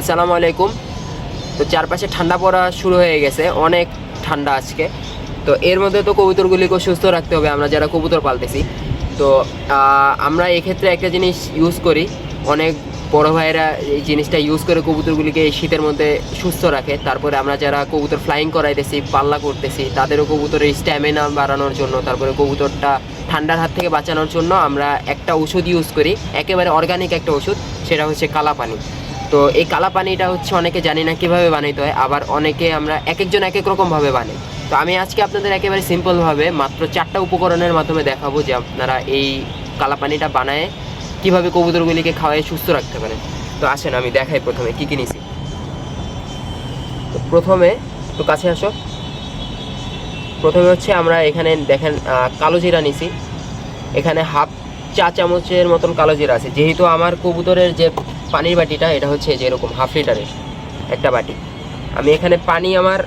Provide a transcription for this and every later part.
আসসালামু আলাইকুম। তো চারপাশে ঠান্ডা পড়া শুরু হয়ে গেছে, অনেক ঠান্ডা আজকে। তো এর মধ্যে তো কবুতরগুলিকে সুস্থ রাখতে হবে, আমরা যারা কবুতর পালতেছি। তো আমরা এক্ষেত্রে একটা জিনিস ইউজ করি, অনেক বড় ভাইয়েরা এই জিনিসটা ইউজ করে কবুতরগুলিকে এই শীতের মধ্যে সুস্থ রাখে। তারপরে আমরা যারা কবুতর ফ্লাইং করাইতেছি, পাল্লা করতেছি, তাদেরও কবুতরের স্ট্যামিনা বাড়ানোর জন্য, তারপরে কবুতরটা ঠান্ডার হাত থেকে বাঁচানোর জন্য আমরা একটা ওষুধ ইউজ করি। একেবারে অর্গানিক একটা ওষুধ, সেটা হচ্ছে কালা পানি তো এই কালা পানিটা হচ্ছে অনেকে জানি না কীভাবে বানাইতে হয়, আবার অনেকে আমরা এক একজন এক এক রকমভাবে বানাই। তো আমি আজকে আপনাদের একেবারে সিম্পলভাবে মাত্র চারটা উপকরণের মাধ্যমে দেখাবো যে আপনারা এই কালা পানিটা বানায় কীভাবে কবুতরগুলিকে খাওয়ায় সুস্থ রাখতে পারেন। তো আসেন, আমি দেখাই প্রথমে কী কী নিছি। তো প্রথমে তো কাছে আসো। প্রথমে হচ্ছে আমরা এখানে দেখেন কালো জিরা নিছি। এখানে হাফ চা চামচের মতন কালো জিরা আছে। যেহেতু আমার কবুতরের যে পানির বাটিটা, এটা হচ্ছে যে এরকম হাফ লিটারের একটা বাটি। আমি এখানে পানি আমার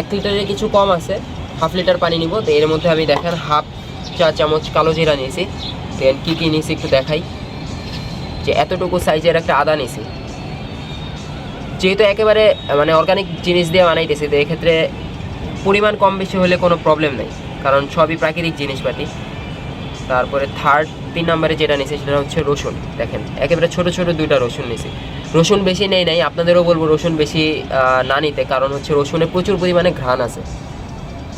এক লিটারের কিছু কম আছে হাফ লিটার পানি নিব। তো এর মধ্যে আমি দেখেন হাফ চা চামচ কালো জিরা নিয়েছি। দেন কী কী নিয়েছি একটু দেখাই। যে এতটুকু সাইজের একটা আদা নিয়েছি। যেহেতু একেবারে মানে অর্গানিক জিনিস দিয়ে বানাইতেছি, তো এক্ষেত্রে পরিমাণ কম বেশি হলে কোনো প্রবলেম নেই। কারণ সবই প্রাকৃতিক জিনিসপাতি। তারপরে থার্ড তিন নম্বরে যেটা নিয়েছি সেটা হচ্ছে রসুন। দেখেন, একেবারে ছোট ছোট দুইটা রসুন নিয়েছি রসুন বেশি নেই নাই, আপনাদেরও বলব রসুন বেশি না নিতে, কারণ হচ্ছে রসুনে প্রচুর পরিমাণে ঘ্রাণ আছে।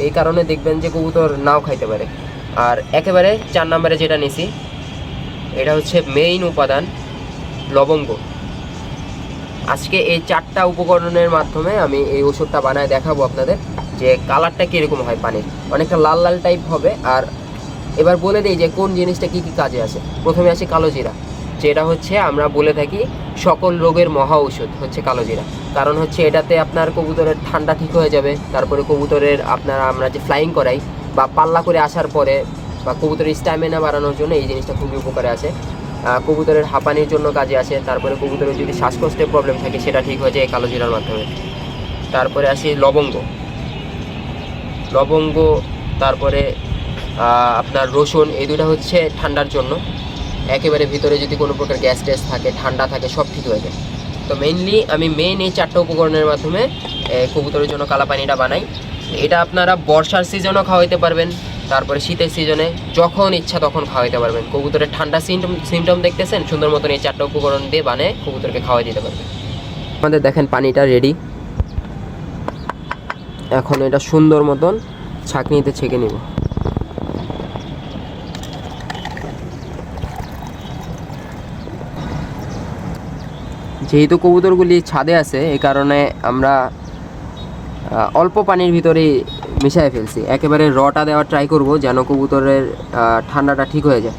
এই কারণে দেখবেন যে কবুতর নাও খাইতে পারে। আর একেবারে চার নম্বরে যেটা নিয়েছি এটা হচ্ছে মেইন উপাদান, লবঙ্গ। আজকে এই চারটা উপকরণের মাধ্যমে আমি এই ওষুধটা বানায় দেখাবো আপনাদের, যে কালারটা কীরকম হয় পানির। অনেকটা লাল লাল টাইপ হবে, আর এবার বলে দিই যে কোন জিনিসটা কী কী কাজে আসে। প্রথমে আসে কালো জিরা, যেটা হচ্ছে আমরা বলে থাকি সকল রোগের মহা ঔষধ হচ্ছে কালো জিরা। কারণ হচ্ছে এটাতে আপনার কবুতরের ঠান্ডা ঠিক হয়ে যাবে, তারপরে কবুতরের আপনার আমরা যে ফ্লাইং করাই বা পাল্লা করে আসার পরে বা কবুতরের স্ট্যামিনা বাড়ানোর জন্য এই জিনিসটা খুবই উপকারে আসে। কবুতরের হাঁপানির জন্য কাজে আসে, তারপরে কবুতরের যদি শ্বাসকষ্টের প্রবলেম থাকে সেটা ঠিক হয়ে যায় এই কালো জিরার মাধ্যমে। তারপরে আসি লবঙ্গ। লবঙ্গ, তারপরে আপনার রসুন, এই দুটা হচ্ছে ঠান্ডার জন্য। একেবারে ভিতরে যদি কোনো প্রকার গ্যাস ট্যাস থাকে, ঠান্ডা থাকে, সব ঠিক হয়ে যায়। তো মেইনলি আমি মেন এই চারটা উপকরণের মাধ্যমে কবুতরের জন্য কালা পানিটা বানাই। এটা আপনারা বর্ষার সিজনও খাওয়াইতে পারবেন, তারপরে শীতের সিজনে যখন ইচ্ছা তখন খাওয়াইতে পারবেন। কবুতরের ঠান্ডা সিমটম সিমটম দেখতেছেন, সুন্দর মতন এই চারটা উপকরণ দিয়ে বানিয়ে কবুতরকে খাওয়াই দিতে পারবেন। আমাদের দেখেন পানিটা রেডি এখন এটা সুন্দর মতন ছাঁকনিতে ছেঁকে নিব। যেহেতু কবুতরগুলি ছাদে আছে এই কারণে আমরা অল্প পানির ভিতরেই মিশাই ফেলছি। একেবারে রটা দেওয়ার ট্রাই করব যেন কবুতরের ঠান্ডাটা ঠিক হয়ে যায়।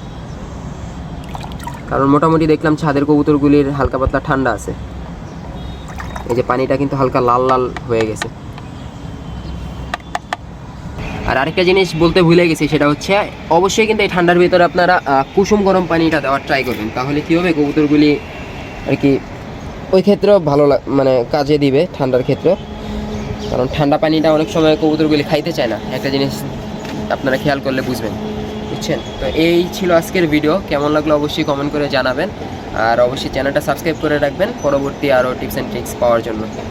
কারণ মোটামুটি দেখলাম ছাদের কবুতরগুলির হালকা পাতলা ঠান্ডা আছে। এই যে পানিটা কিন্তু হালকা লাল লাল হয়ে গেছে। আর আরেকটা জিনিস বলতে ভুলে গেছি, সেটা হচ্ছে অবশ্যই কিন্তু এই ঠান্ডার ভিতরে আপনারা কুসুম গরম পানিটা দেওয়ার ট্রাই করবেন। তাহলে কী হবে, কবুতরগুলি আর কি ওই ক্ষেত্রেও ভালো মানে কাজে দিবে ঠান্ডার ক্ষেত্রে। কারণ ঠান্ডা পানিটা অনেক সময় কবুতরগুলি খাইতে চায় না। একটা জিনিস আপনারা খেয়াল করলে বুঝবেন। বুঝছেন? তো এই ছিল আজকের ভিডিও। কেমন লাগল অবশ্যই কমেন্ট করে জানাবেন। আর অবশ্যই চ্যানেলটা সাবস্ক্রাইব করে রাখবেন। পরবর্তী আরও টিপস অ্যান্ড ট্রিক্স পাওয়ার জন্য।